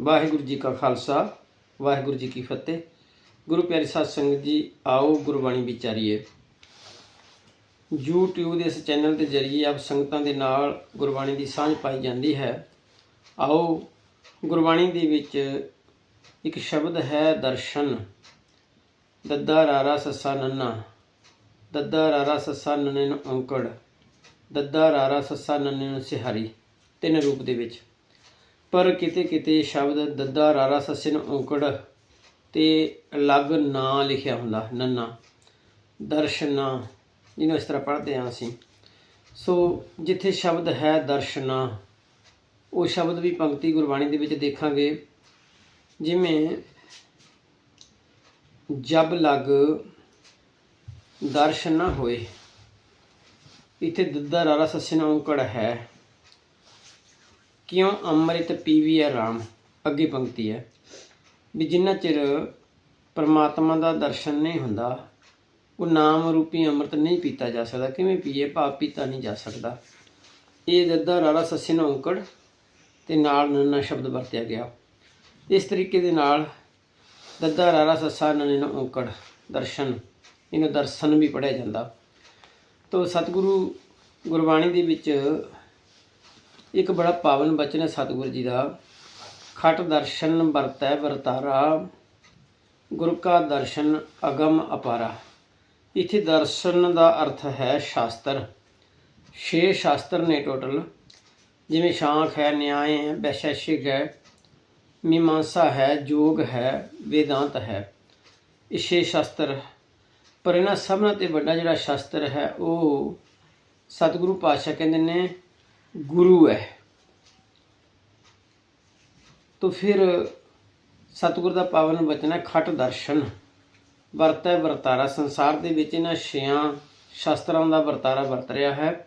ਵਾਹਿਗੁਰੂ ਜੀ ਕਾ ਖਾਲਸਾ, ਵਾਹਿਗੁਰੂ ਜੀ ਕੀ ਫਤਿਹ। ਗੁਰੂ ਪਿਆਰੀ ਸਾਧ ਸੰਗਤ ਜੀ, ਆਓ ਗੁਰਬਾਣੀ ਵਿਚਾਰੀਏ। YouTube ਦੇ ਇਸ ਚੈਨਲ ਦੇ ਜ਼ਰੀਏ ਆਪ ਸੰਗਤਾਂ ਦੇ ਨਾਲ ਗੁਰਬਾਣੀ ਦੀ ਸਾਂਝ ਪਾਈ ਜਾਂਦੀ ਹੈ। ਆਓ ਗੁਰਬਾਣੀ ਦੇ ਵਿੱਚ ਇੱਕ ਸ਼ਬਦ ਹੈ ਦਰਸ਼ਨ। ਦੱਦਾ ਰਾਰਾ ਸੱਸਾ ਨੰਨਾ। ਦੱਦਾ ਰਾਰਾ ਸੱਸਾ ਨੰਨੇ ਨੂੰ ਔਂਕੜ। ਦੱਦਾ ਰਾਰਾ ਸੱਸਾ ਨੰਨੇ ਨੂੰ ਸਿਹਾਰੀ। ਤਿੰਨ ਰੂਪ ਦੇ ਵਿੱਚ। ਪਰ ਕਿਤੇ ਕਿਤੇ ਸ਼ਬਦ ਦੱਦਾ ਰਾਰਾ ਸੱਸੇ ਔਂਕੜ ਤੇ ਅਲੱਗ ਨਾਂ ਲਿਖਿਆ ਹੁੰਦਾ, ਨੰਨਾ, ਦਰਸ਼ਨਾ ਜਿਹਨੂੰ ਇਸ ਤਰ੍ਹਾਂ ਪੜ੍ਹਦੇ ਹਾਂ ਅਸੀਂ। ਸੋ ਜਿੱਥੇ ਸ਼ਬਦ ਹੈ ਦਰਸ਼ਨਾ, ਉਹ ਸ਼ਬਦ ਵੀ ਪੰਕਤੀ ਗੁਰਬਾਣੀ ਦੇ ਵਿੱਚ ਦੇਖਾਂਗੇ। ਜਿਵੇਂ ਜਬ ਲਗ ਦਰਸ਼ਨ ਨਾ ਹੋਏ, ਇੱਥੇ ਦੱਦਾ ਰਾਰਾ ਸੱਸੇ ਔਂਕੜ ਹੈ। ਕਿਉਂ ਅੰਮ੍ਰਿਤ ਪੀਵੀ ਰਾਮ? ਅੱਗੇ ਪੰਕਤੀ ਹੈ। ਵੀ ਜਿੰਨਾ ਚਿਰ ਪਰਮਾਤਮਾ ਦਾ ਦਰਸ਼ਨ ਨਹੀਂ ਹੁੰਦਾ, ਉਹ ਨਾਮ ਰੂਪੀ ਅੰਮ੍ਰਿਤ ਨਹੀਂ ਪੀਤਾ ਜਾ ਸਕਦਾ। ਕਿਵੇਂ ਪੀਏ? ਭਾਵ ਪੀਤਾ ਨਹੀਂ ਜਾ ਸਕਦਾ। ਇਹ ਦੱਦਾ ਰਾਰਾ ਸੱਸੇ ਨੂੰ ਔਂਕੜ ਤੇ ਨਾਲ ਨੰਨਾ ਸ਼ਬਦ ਵਰਤਿਆ ਗਿਆ। ਇਸ ਤਰੀਕੇ ਦੇ ਨਾਲ ਦੱਦਾ ਰਾਰਾ ਸੱਸਾ ਨੰਨੇ ਨੂੰ ਔਂਕੜ ਦਰਸ਼ਨ, ਇਹਨੂੰ ਦਰਸ਼ਨ ਵੀ ਪੜਿਆ ਜਾਂਦਾ। ਤੋ ਸਤਿਗੁਰੂ ਗੁਰਬਾਣੀ ਦੇ ਵਿੱਚ ਇੱਕ ਬੜਾ ਪਾਵਨ ਬਚਨ ਹੈ ਸਤਿਗੁਰੂ ਜੀ ਦਾ। ਖਟ ਦਰਸ਼ਨ ਵਰਤੈ ਵਰਤਾਰਾ, ਗੁਰ ਕਾ ਦਰਸ਼ਨ ਅਗਮ ਅਪਾਰਾ। ਇਥੇ ਦਰਸ਼ਨ ਦਾ ਅਰਥ ਹੈ ਸ਼ਾਸਤਰ। ਛੇ ਸ਼ਾਸਤਰ ਨੇ ਟੋਟਲ ਜਿਵੇਂ ਸ਼ਾਂਖ ਹੈ, ਨਿਆਏ ਹੈ, ਵੈਸ਼ੇਸ਼ਿਕ ਹੈ, ਮੀਮਾਂਸਾ ਹੈ ਯੋਗ ਹੈ, ਵੇਦਾਂਤ ਹੈ। ਇਹ ਛੇ ਸ਼ਾਸਤਰ। ਪਰ ਇਹਨਾਂ ਸਭਨਾਂ ਤੇ ਵੱਡਾ ਜਿਹੜਾ ਸ਼ਾਸਤਰ ਹੈ, ਉਹ ਸਤਿਗੁਰੂ ਪਾਤਸ਼ਾਹ ਕਹਿੰਦੇ ਨੇ ਗੁਰੂ ਹੈ। ਤੋ ਫਿਰ ਸਤਿਗੁਰ ਦਾ ਪਾਵਨ ਬਚਨ ਹੈ, ਖਟ ਦਰਸ਼ਨ। ਵਰਤੈ ਵਰਤਾਰਾ। ਸੰਸਾਰ ਦੇ ਵਿੱਚ ਇਹਨਾਂ ਛਿਆਂ ਸ਼ਾਸਤਰਾਂ ਦਾ ਵਰਤਾਰਾ ਵਰਤ ਰਿਹਾ ਹੈ।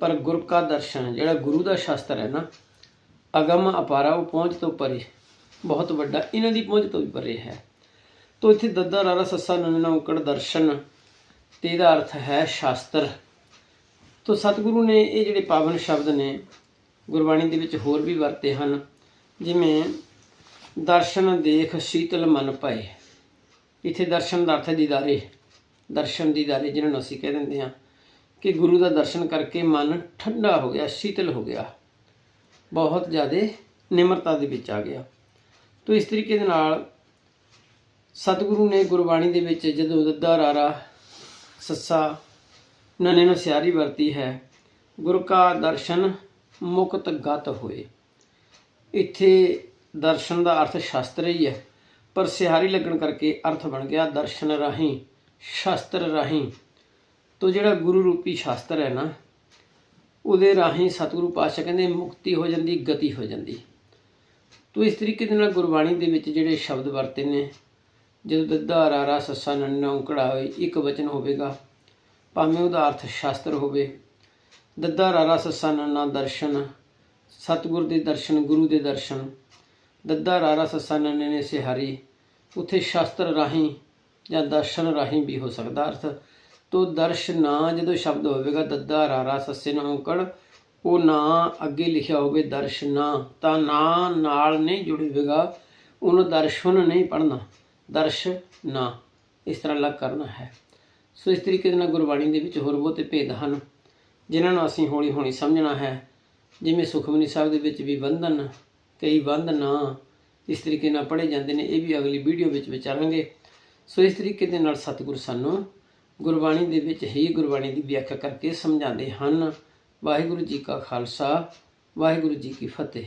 ਪਰ ਗੁਰ ਕਾ ਦਰਸ਼ਨ, ਜਿਹੜਾ ਗੁਰੂ ਦਾ ਸ਼ਾਸਤਰ ਹੈ ਨਾ, ਅਗਮ ਅਪਾਰਾ, ਉਹ ਪਹੁੰਚ ਤੋਂ ਪਰੇ, ਬਹੁਤ ਵੱਡਾ, ਇਹਨਾਂ ਦੀ ਪਹੁੰਚ ਤੋਂ ਵੀ ਪਰੇ ਹੈ। ਤੋ ਇੱਥੇ ਦੱਦਾ ਰਾਰਾ ਸੱਸਾ ਨੰਨਾ ਔਕੜ ਦਰਸ਼ਨ, ਤੇ ਇਹਦਾ ਅਰਥ ਹੈ ਸ਼ਾਸਤਰ। ਤੋ ਸਤਿਗੁਰੂ ਨੇ ਇਹ ਜਿਹੜੇ ਪਾਵਨ ਸ਼ਬਦ ਨੇ, ਗੁਰਬਾਣੀ ਦੇ ਵਿੱਚ ਹੋਰ ਵੀ ਵਰਤੇ ਹਨ, ਜਿਵੇਂ ਦਰਸ਼ਨ ਦੇਖ ਸ਼ੀਤਲ ਮਨ ਪਏ ਇੱਥੇ ਦਰਸ਼ਨ ਦਾ ਅਰਥ ਦੀਦਾਰੇ, ਦਰਸ਼ਨ ਦੀਦਾਰੇ ਜਿਹਨਾਂ ਨੂੰ ਅਸੀਂ ਕਹਿ ਦਿੰਦੇ ਹਾਂ ਕਿ ਗੁਰੂ ਦਾ ਦਰਸ਼ਨ ਕਰਕੇ ਮਨ ਠੰਡਾ ਹੋ ਗਿਆ, ਸ਼ੀਤਲ ਹੋ ਗਿਆ। ਬਹੁਤ ਜ਼ਿਆਦਾ ਨਿਮਰਤਾ ਦੇ ਵਿੱਚ ਆ ਗਿਆ। ਤੋ ਇਸ ਤਰੀਕੇ ਦੇ ਨਾਲ ਸਤਿਗੁਰੂ ਨੇ ਗੁਰਬਾਣੀ ਦੇ ਵਿੱਚ ਜਦੋਂ ਦੱਦਾ ਰਾਰਾ, ਸੱਸਾ ਨਨੇ ਨੂੰ ਸਿਆਰੀ ਵਰਤੀ ਹੈ। ਗੁਰ ਕਾ ਦਰਸ਼ਨ ਮੁਕਤ ਗਤ ਹੋਏ। ਇੱਥੇ ਦਰਸ਼ਨ ਦਾ ਅਰਥ ਸ਼ਾਸਤਰ ਹੀ ਹੈ, ਪਰ ਸਿਹਾਰੀ ਲੱਗਣ ਕਰਕੇ ਅਰਥ ਬਣ ਗਿਆ ਦਰਸ਼ਨ ਰਾਹੀਂ, ਸ਼ਾਸਤਰ ਰਾਹੀਂ। ਤੋਂ ਜਿਹੜਾ ਗੁਰੂ ਰੂਪੀ ਸ਼ਾਸਤਰ ਹੈ ਨਾ, ਉਹਦੇ ਰਾਹੀਂ ਸਤਿਗੁਰੂ ਪਾਤਸ਼ਾਹ ਕਹਿੰਦੇ ਮੁਕਤੀ ਹੋ ਜਾਂਦੀ, ਗਤੀ ਹੋ ਜਾਂਦੀ। ਤੋ ਇਸ ਤਰੀਕੇ ਦੇ ਨਾਲ ਗੁਰਬਾਣੀ ਦੇ ਵਿੱਚ ਜਿਹੜੇ ਸ਼ਬਦ ਵਰਤੇ ਨੇ, ਜਦੋਂ ਦੱਦਾ ਰਾਰਾ ਸੱਸਾ ਨੰਨਾ ਔਂਕੜਾ ਹੋਏ ਇੱਕ ਵਚਨ ਹੋਵੇਗਾ ਭਾਵੇਂ ਉਹਦਾ ਅਰਥ ਸ਼ਾਸਤਰ ਹੋਵੇ, ਦੱਦਾ ਰਾਰਾ ਸੱਸਾ ਨੰਨਾ ਦਰਸ਼ਨ, ਸਤਿਗੁਰ ਦੇ ਦਰਸ਼ਨ, ਗੁਰੂ ਦੇ ਦਰਸ਼ਨ। ਦੱਦਾ ਰਾਰਾ ਸੱਸਾ ਨੰਨੇ ਨੇ ਸਿਹਾਰੀ, ਉਥੇ ਸ਼ਾਸਤਰ ਰਾਹੀਂ ਜਾਂ ਦਰਸ਼ਨ ਰਾਹੀਂ ਵੀ ਹੋ ਸਕਦਾ ਅਰਥ। ਤੋ ਦਰਸ਼ਨਾ ਜਦੋਂ ਸ਼ਬਦ ਹੋਵੇਗਾ, ਦੱਦਾ ਰਾਰਾ ਸੱਸੇ ਨੂੰ ਔਂਕੜ, ਉਹ ਨਾਂ ਅੱਗੇ ਲਿਖਿਆ ਹੋਵੇ ਦਰਸ਼ ਦਰਸ਼ਨਾ ਤਾਂ ਨਾਂ ਨਾਲ ਨਹੀਂ ਜੁੜੀ ਉਹਨੂੰ ਦਰਸ਼ਨ ਨਹੀਂ ਪੜਨਾ ਦਰਸ਼ ਨਾ। ਇਸ ਤਰ੍ਹਾਂ ਅਲੱਗ ਕਰਨਾ ਹੈ। ਸੋ ਇਸ ਤਰੀਕੇ ਦੇ ਨਾਲ ਗੁਰਬਾਣੀ ਦੇ ਵਿੱਚ ਹੋਰ ਬਹੁਤੇ ਭੇਦ ਹਨ, ਜਿਨ੍ਹਾਂ ਨੂੰ ਅਸੀਂ ਹੌਲੀ ਹੌਲੀ ਸਮਝਣਾ ਹੈ। ਜਿਵੇਂ ਸੁਖਮਨੀ ਸਾਹਿਬ ਦੇ ਵਿੱਚ ਵੀ ਬੰਧਨ, ਕਈ ਬੰਧ ਨਾ ਇਸ ਤਰੀਕੇ ਨਾਲ ਪੜ੍ਹੇ ਜਾਂਦੇ ਨੇ, ਇਹ ਵੀ ਅਗਲੀ ਵੀਡੀਓ ਵਿੱਚ ਵਿਚਾਰਾਂਗੇ। ਸੋ ਇਸ ਤਰੀਕੇ ਦੇ ਨਾਲ ਸਤਿਗੁਰ ਸਾਨੂੰ ਗੁਰਬਾਣੀ ਦੇ ਵਿੱਚ ਹੀ ਗੁਰਬਾਣੀ ਦੀ ਵਿਆਖਿਆ ਕਰਕੇ ਸਮਝਾਉਂਦੇ ਹਨ। ਵਾਹਿਗੁਰੂ ਜੀ ਕਾ ਖਾਲਸਾ, ਵਾਹਿਗੁਰੂ ਜੀ ਕੀ ਫਤਿਹ।